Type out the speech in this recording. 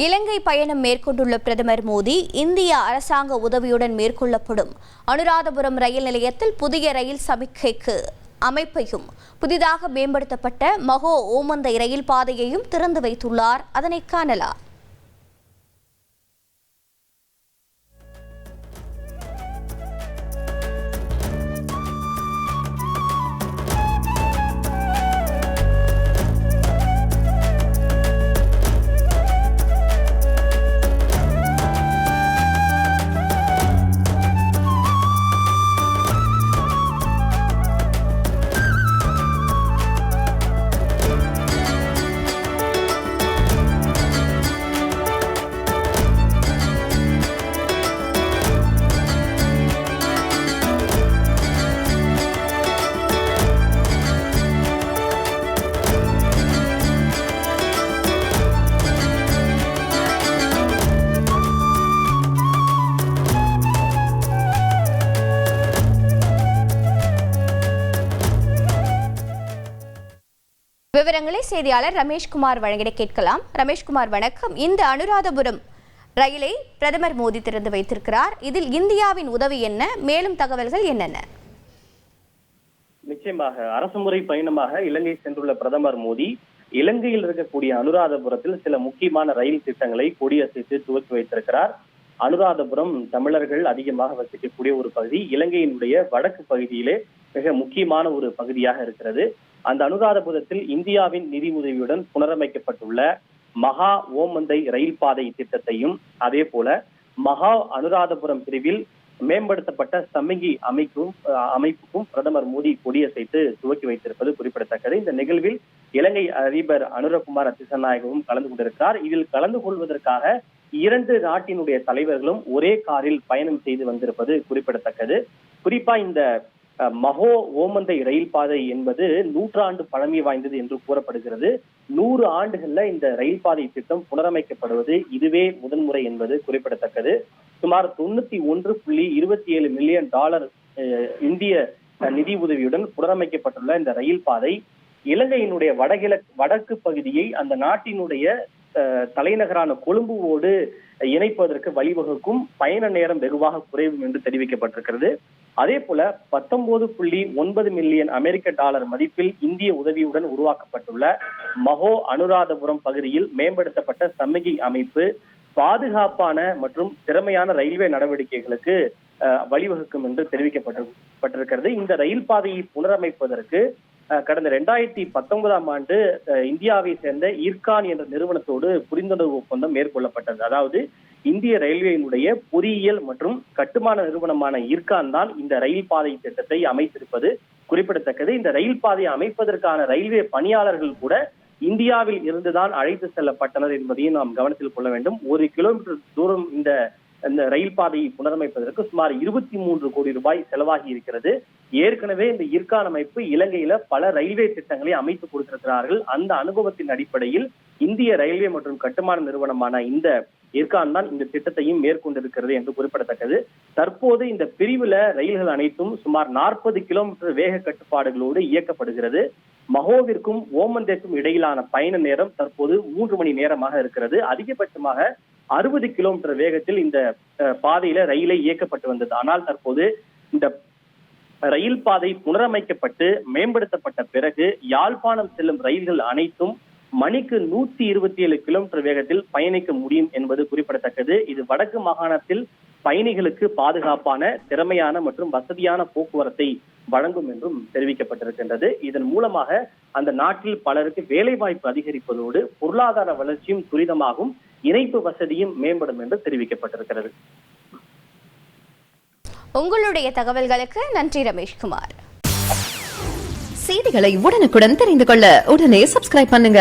இலங்கை பயணம் மேற்கொண்டுள்ள பிரதமர் மோடி இந்திய அரசாங்க உதவியுடன் மேற்கொள்ளப்படும். அனுராதபுரம் ரயில் நிலையத்தில் புதிய ரயில் சமிக்கைக்கு அமைப்பையும் புதிதாக மேம்படுத்தப்பட்ட மகோ ஓமந்தை ரயில் பாதையையும் திறந்து வைத்துள்ளார். அதனை காணலாம். விவரங்களை செய்தியாளர் ரமேஷ்குமார் வழங்கிட கேட்கலாம். ரமேஷ்குமார் வணக்கம். இந்த அனுராதபுரம் ரயிலை பிரதமர் மோடி திறந்து வைத்திருக்கிறார். இதில் இந்தியாவின் உதவி என்ன? மேலும் தகவல்கள் என்னென்ன? நிச்சயமாக அரசுமுறை பயணமாக இலங்கை சென்றுள்ள பிரதமர் மோடி இலங்கையில் இருக்கக்கூடிய அனுராதபுரத்தில் சில முக்கியமான ரயில் திட்டங்களை கொடியசைத்து துவக்கி வைத்திருக்கிறார். அனுராதபுரம் தமிழர்கள் அதிகமாக வசிக்கக்கூடிய ஒரு பகுதி இலங்கையினுடைய வடக்கு பகுதியிலே மிக முக்கியமான ஒரு பகுதியாக இருக்கிறது. அந்த அனுராதபுரத்தில் இந்தியாவின் நிதி உதவியுடன் புனரமைக்கப்பட்டுள்ள மகா ஓமந்தை ரயில் பாதை திட்டத்தையும் அதே போல மகா அனுராதபுரம் பிரிவில் மேம்படுத்தப்பட்ட சம்மங்கி அமைக்கும் அமைப்புக்கும் பிரதமர் மோடி கொடியசைத்து துவக்கி வைத்திருப்பது குறிப்பிடத்தக்கது. இந்த நிகழ்வில் இலங்கை அதிபர் அனுரகுமார் அத்திசநாயகவும் கலந்து கொண்டிருக்கிறார். இதில் கலந்து கொள்வதற்காக இரண்டு நாட்டினுடைய தலைவர்களும் ஒரே காரில் பயணம் செய்து வந்திருப்பது குறிப்பிடத்தக்கது. குறிப்பா இந்த மகோ ஓமந்தை ரயில் பாதை என்பது நூற்றாண்டு பழமை வாய்ந்தது என்று கூறப்படுகிறது. நூறு ஆண்டுகள்ல இந்த ரயில் பாதை திட்டம் புனரமைக்கப்படுவது இதுவே முதன்முறை என்பது குறிப்பிடத்தக்கது. சுமார் தொண்ணூத்தி ஒன்று புள்ளி இருபத்தி ஏழு மில்லியன் டாலர் அஹ், இந்திய அஹ், நிதி உதவியுடன் புனரமைக்கப்பட்டுள்ள இந்த ரயில் பாதை. இலங்கையினுடைய வடகிழக்கு வடக்கு பகுதியை அந்த நாட்டினுடைய தலைநகரான கொழும்புவோடு இணைப்பதற்கு வழிவகுக்கும் பயண நேரம் வெகுவாக குறையும் என்று தெரிவிக்கப்பட்டிருக்கிறது. அதே போல பத்தொன்பது புள்ளி ஒன்பது மில்லியன் அமெரிக்க டாலர் மதிப்பில் இந்திய உதவியுடன் உருவாக்கப்பட்டுள்ள மகோ அனுராதபுரம் பகுதியில் மேம்படுத்தப்பட்ட சம்மகி அமைப்பு பாதுகாப்பான மற்றும் திறமையான ரயில்வே நடவடிக்கைகளுக்கு வழிவகுக்கும் என்று தெரிவிக்கப்பட்டிருக்கிறது இந்த ரயில் பாதையை புனரமைப்பதற்கு கடந்த ரெண்டாயிரத்தி பத்தொன்பதாம் ஆண்டு இந்தியாவை சேர்ந்த ஈர்கான் என்ற நிறுவனத்தோடு புரிந்துணர்வு ஒப்பந்தம் மேற்கொள்ளப்பட்டது. அதாவது இந்திய ரயில்வேயினுடைய பொறியியல் மற்றும் கட்டுமான நிறுவனமான ஈர்கான் தான் இந்த ரயில் பாதை திட்டத்தை அமைத்திருப்பது குறிப்பிடத்தக்கது. இந்த ரயில் பாதையை அமைப்பதற்கான ரயில்வே பணியாளர்கள் கூட இந்தியாவில் இருந்துதான் அழைத்து செல்லப்பட்டனர் என்பதையும் நாம் கவனத்தில் கொள்ள வேண்டும். ஒரு கிலோமீட்டர் தூரம் இந்த இந்த ரயில் பாதையை புனரமைப்பதற்கு சுமார் இருபத்தி மூன்று கோடி ரூபாய் செலவாகி இருக்கிறது. ஏற்கனவே இந்த இர்கான் அமைப்பு இலங்கையில பல ரயில்வே திட்டங்களை அமைத்து கொடுத்திருக்கிறார்கள். அந்த அனுபவத்தின் அடிப்படையில் இந்திய ரயில்வே மற்றும் கட்டுமான நிறுவனமான இந்த இர்கான் தான் இந்த திட்டத்தையும் மேற்கொண்டிருக்கிறது என்று குறிப்பிடத்தக்கது. தற்போது இந்த பிரிவுல ரயில்கள் அனைத்தும் சுமார் நாற்பது கிலோமீட்டர் வேக கட்டுப்பாடுகளோடு இயக்கப்படுகிறது. மகோவிற்கும் ஓமந்தேக்கும் இடையிலான பயண நேரம் தற்போது மூன்று மணி நேரமாக இருக்கிறது. அதிகபட்சமாக அறுபது கிலோமீட்டர் வேகத்தில் இந்த அஹ், பாதையில ரயிலை இயக்கப்பட்டு வந்தது. ஆனால் தற்போது இந்த ரயில் பாதை புனரமைக்கப்பட்டு மேம்படுத்தப்பட்ட பிறகு யாழ்ப்பாணம் செல்லும் ரயில்கள் அனைத்தும் மணிக்கு நூத்தி இருபத்தி ஏழு கிலோமீட்டர் வேகத்தில் பயணிக்க முடியும் என்பது குறிப்பிடத்தக்கது. இது வடக்கு மாகாணத்தில் பயணிகளுக்கு பாதுகாப்பான திறமையான மற்றும் வசதியான போக்குவரத்தை வழங்கும் என்றும் தெரிவிக்கப்பட்டிருக்கின்றது. இதன் மூலமாக அந்த நாட்டில் பலருக்கு வேலை வாய்ப்பு அதிகரிப்பதோடு பொருளாதார வளர்ச்சியும் துரிதமாகும் இணைப்பு வசதியும் மேம்படும் என்று தெரிவிக்கப்பட்டிருக்கிறது. உங்களுடைய தகவல்களுக்கு நன்றி ரமேஷ்குமார் செய்திகளை உடனுக்குடன் தெரிந்து கொள்ள உடனே சப்ஸ்கிரைப் பண்ணுங்க.